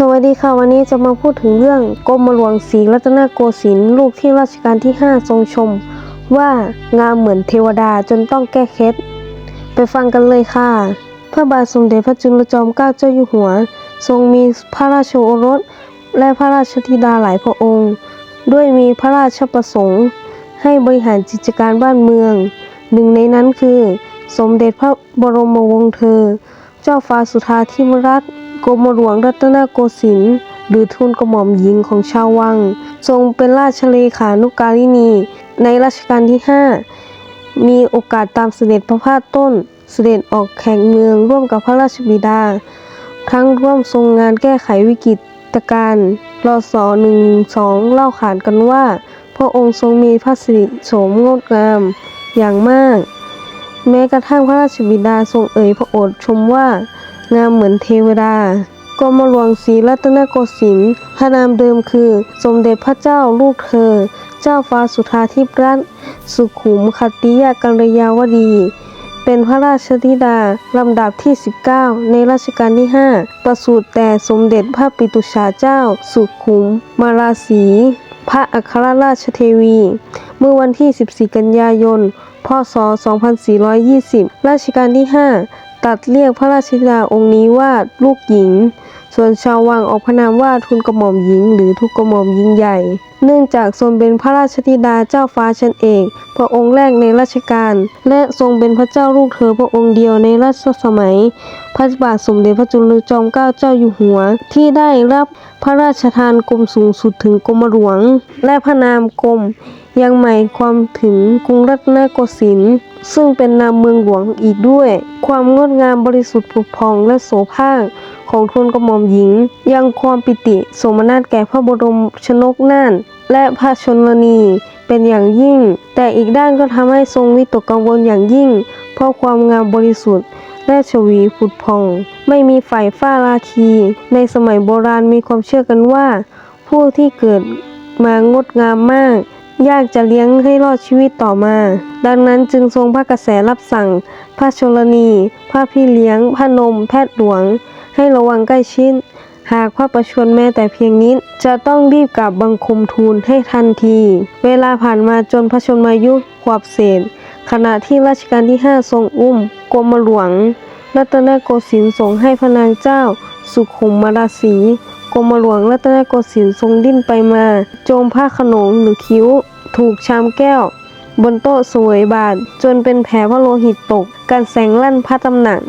สวัสดีค่ะ วันนี้จะมาพูดถึงเรื่องกรมหลวงศรีรัตนโกสินทร์ลูกที่รัชกาลที่ 5 ทรงชม ว่างามเหมือนเทวดาจนต้องแก้เคล็ดไปฟังกันเลยค่ะ พระบาทสมเด็จพระจุลจอมเกล้าเจ้าอยู่หัว ทรงมีพระราชโอรส และพระราชธิดาหลายพระองค์ ด้วยมีพระราชประสงค์ ให้บริหารกิจการบ้านเมือง หนึ่งในนั้นคือ สมเด็จพระบรมวงศ์เธอ เจ้าฟ้าสุธาธิมรัตน์ กรมหลวงรัตนโกสินทร์หรือทูลกระหม่อมหญิงของชาววัง ทรงเป็นราชเลขานุการินีในรัชกาลที่ 5 มีโอกาสตามเสด็จพระพาทต้น เสด็จออกแข่งเมืองร่วมกับพระราชบิดา ทั้งร่วมทรงงานแก้ไขวิกฤตการณ์รศ112 เล่าขานกันว่า พระองค์ทรงมีพระสิริโฉมงดงามอย่างมาก แม้กระทั่งพระราชบิดาทรงเอ่ยพระโอษฐ์ชมว่า งามเหมือนเทวดากรมหลวงศรีรัตนโกสินทร์พระนามเดิมคือ สมเด็จพระเจ้าลูกเธอ เจ้าฟ้าสุธาธิปรัตน์สุขุมคติยากัลยาวดี เป็นพระราชธิดา ลำดับที่ 19 ในรัชกาลที่ 5 ประสูติแต่สมเด็จพระปิตุชาเจ้า สุขุม มาราศีพระอัครราชเทวี เมื่อวันที่ 14 กันยายน พศ 2420รัชกาลที่ 5 ตัดเรียกพระราชธิดาองค์นี้ว่าลูกหญิง ส่วนชาววังออกพระนามว่าทุนกระหม่อมหญิง หรือทุกกระหม่อมหญิงใหญ่ เนื่องจากทรงเป็นพระราชธิดาเจ้าฟ้าชั้นเอกพระองค์แรกในราชการ และทรงเป็นพระเจ้าลูกเธอพระองค์เดียวในรัชสมัย พระบาทสมเด็จพระจุลจอมเกล้าเจ้าอยู่หัว ที่ได้รับพระราชทานกรมสูงสุดถึงกรมหลวง และพระนามกรมยังหมายความถึงกรุงรัตนโกสินทร์ซึ่งเป็นนามเมืองหลวงอีกด้วย ความงดงามบริสุทธิ์ผุดพองและโสภาคของทุนกระหม่อมหญิง ยังความปิติสมนัสแก่พระบรมชนกน่าน และพระชนนีเป็นอย่างยิ่ง แต่อีกด้านก็ทำให้ทรงวิตกกังวลอย่างยิ่ง เพราะความงามบริสุทธิ์ และชวีผุดพอง ไม่มีไฟฟ้าราคี ในสมัยโบราณมีความเชื่อกันว่า ผู้ที่เกิดมางดงามมาก ยากจะเลี้ยงให้รอดชีวิตต่อมา ดังนั้นจึงทรงพระกระแสรับสั่ง พระชนนี พระพี่เลี้ยง พระนม แพทย์หลวง ให้ระวังใกล้ชิดหากพระประชวรแม้แต่เพียงนิด จะต้องรีบกราบบังคมทูลให้ทันที เวลาผ่านมาจนพระชนมายุขวบเศษ ขณะที่รัชกาลที่ 5 ทรงอุ้มกรมหลวง รัตนโกสินทร์ส่งให้พระนางเจ้า สุขุมมาราศีกรมหลวงรัตนโกสินทร์ทรงดิ้นไปมา โจมผ้าขนงหรือคิ้ว ถูกชามแก้ว บนโต๊ะสวยบาทจนเป็นแผลพระโลหิตตก การแสงลั่นพระตำหนัก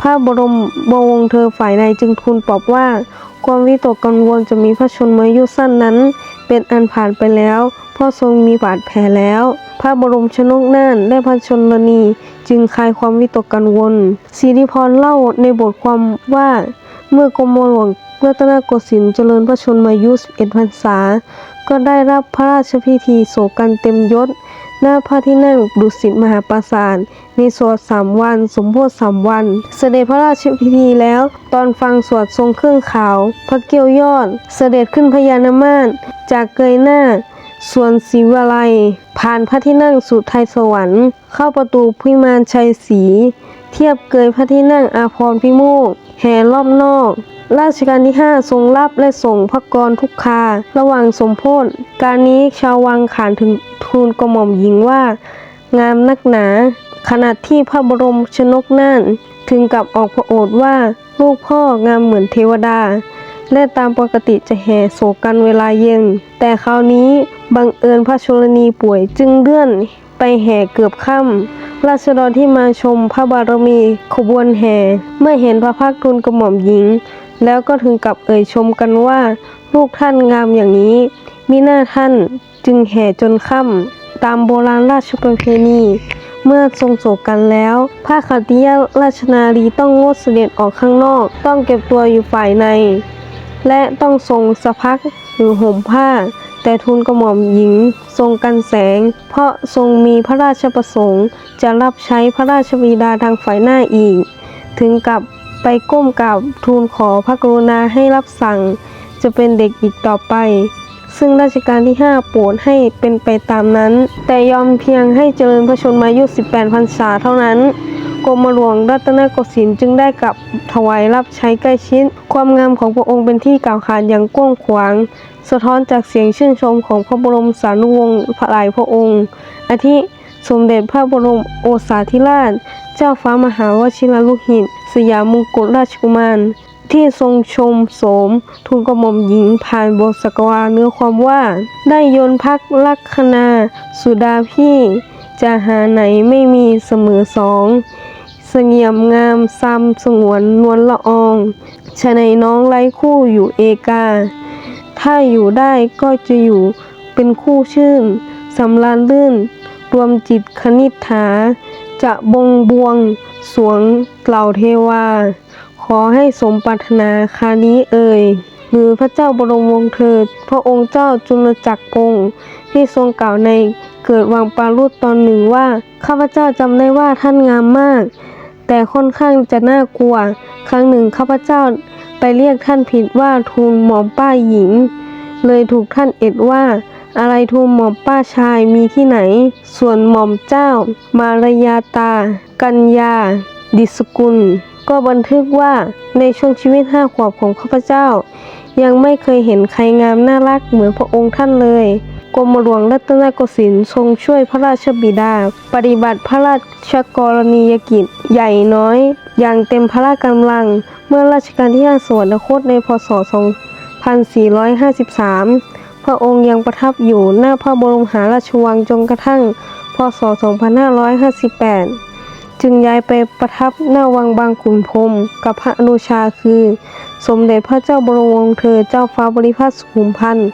พระบรมบวงศ์เธอฝ่ายในจึงทูลปอบว่า ความวิตกกังวลจะมีพระชนมายุสั้นนั้น เป็นอันผ่านไปแล้วพราะทรงมีบาดแผลแล้ว พระบรมชนกน่านและพระชนนีจึงคลายความวิตกกังวลสิริพรเล่าในบทความว่า เมื่อกรมหลวงรัตนโกสินทร์เจริญพระชนมายุ 11พรรษา ก็ได้รับพระราชพิธีโศกกันเต็มยศ หน้าพระที่นั่งดุสิตมหาปราสาทในสวดสามวัน สมโพธิสามวัน เสด็จพระราชพิธีแล้ว ตอนฟังสวดทรงเครื่องขาว พระเกี้ยวยอด เสด็จขึ้นพญานามาศจากเกยหน้า ส่วนศรีวลัย ผ่านพระที่นั่งสุไทยสวรรค์ เข้าประตูพิมานชัยศรีเทียบเกยพระที่นั่งอาพรพิโมกแห่รอบนอก ราชการที่ 5 ทรงรับและส่งพระกรทุกคา ระหว่างสมโพธิการนี้ชาววังขานถึงทูลกระหม่อมหญิงว่า งามนักหนา ขณะที่พระบรมชนกน่านถึงกับออกพระโอษฐว่า ลูกพ่องามเหมือนเทวดา และตามปกติจะแห่โศกกันเวลาเย็น แต่คราวนี้บังเอิญพระชนนีป่วยจึงเลื่อนไปแห่เกือบค่ำราษฎรที่มาชมพระบารมีขบวนแห่ เมื่อเห็นพระพักตรุนกระหม่อมหญิง แล้วก็ถึงกับเอ่ยชมกันว่า ลูกท่านงามอย่างนี้มิหน้าท่านจึงแห่จนค่ำตามโบราณราชประเพณีเมื่อทรงโศกกันแล้วพระขัตติยราชนารีต้องงดเสด็จออกข้างนอก ต้องเก็บตัวอยู่ฝ่ายใน และต้องทรงสะพักหรือห่มผ้า แต่ทูลกระหม่อมหญิงทรงกันแสง เพราะทรงมีพระราชประสงค์จะรับใช้พระราชบิดาทางฝ่ายหน้าอีก ถึงกับไปก้มกราบทูลขอพระกรุณาให้รับสั่ง จะเป็นเด็กอีกต่อไป ซึ่งราชการที่ 5 โปรดให้เป็นไปตามนั้น แต่ยอมเพียงให้เจริญพระชนมายุ 18 พรรษาเท่านั้น กรมหลวงรัตนโกสินทร์จึงได้กลับถวายรับใช้ใกล้ชิด ความงามของพระองค์เป็นที่กล่าวขานอย่างกว้างขวาง สะท้อนจากเสียงชื่นชมของพระบรมสานุวงศ์หลายพระองค์ อาทิสมเด็จพระบรมโอษาธิราช เจ้าฟ้ามหาวชิรลูกหิต สยามมงกุฎราชกุมาร ที่ทรงชมโสมทูลกระหม่อมหญิงผ่านบทสกวาเนื้อความว่า ได้ยนพักลักษณา สุดาพี่ จะหาไหนไม่มีเสมอสอง เสงี่ยมงามซ้ำสงวนนวลละอองชะในน้องไร้คู่อยู่เอกา ถ้าอยู่ได้ก็จะอยู่เป็นคู่ชื่นสำราญลื่น รวมจิตคณิษฐา จะบงบวง สวงเหล่าเทวา ขอให้สมปรารถนาคานี้เอ่ยหรือพระเจ้าบรมวงศ์เธอพระองค์เจ้าจุลจักรพงศ์ที่ทรงกล่าวใน เกิดวังปารุตตอนหนึ่งว่า ข้าพเจ้าจำได้ว่าท่านงามมาก แต่ค่อนข้างจะน่ากลัว ครั้งหนึ่งข้าพเจ้าไปเรียกท่านผิดว่าทูลหมอมป้าหญิง เลยถูกท่านเอ็ดว่า อะไรทูลหมอมป้าชายมีที่ไหน ส่วนหม่อมเจ้า มารยาตา กัญญา ดิสกุล ก็บันทึกว่าในช่วงชีวิตห้าขวบของข้าพเจ้า ยังไม่เคยเห็นใครงามน่ารักเหมือนพระองค์ท่านเลย กรมหลวงรัตนโกสินทร์ทรงช่วยพระราชบิดา ปฏิบัติพระราชกรณียกิจใหญ่น้อย อย่างเต็มพระราชกำลังเมื่อรัชกาลที่5สวรรคตในพศ 2453 พระองค์ยังประทับอยู่หน้าพระบรมหาราชวังจนกระทั่ง พศ 2558 จึงย้ายไปประทับหน้าวังบางขุนพรมกับพระอนุชาคือ สมเด็จพระเจ้าบรมวงศ์เธอเจ้าฟ้าบริพัตรสุขุมพันธ์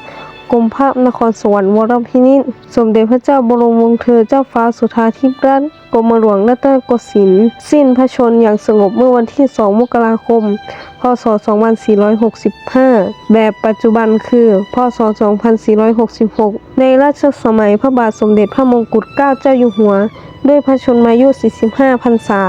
กรมภาพนครสวรรค์วรพินิจสมเด็จพระเจ้าบรมวงศ์เธอเจ้าฟ้าสุธาธิราชกรมหลวงรัตนโกสินทร์สิ้นพระชนม์อย่างสงบเมื่อวันที่ 2 มกราคม พศ 2465 แบบปัจจุบันคือ พศ 2466 ในรัชสมัยพระบาทสมเด็จพระมงกุฎเกล้าเจ้าอยู่หัว ด้วยพระชนมายุ 45 พรรษา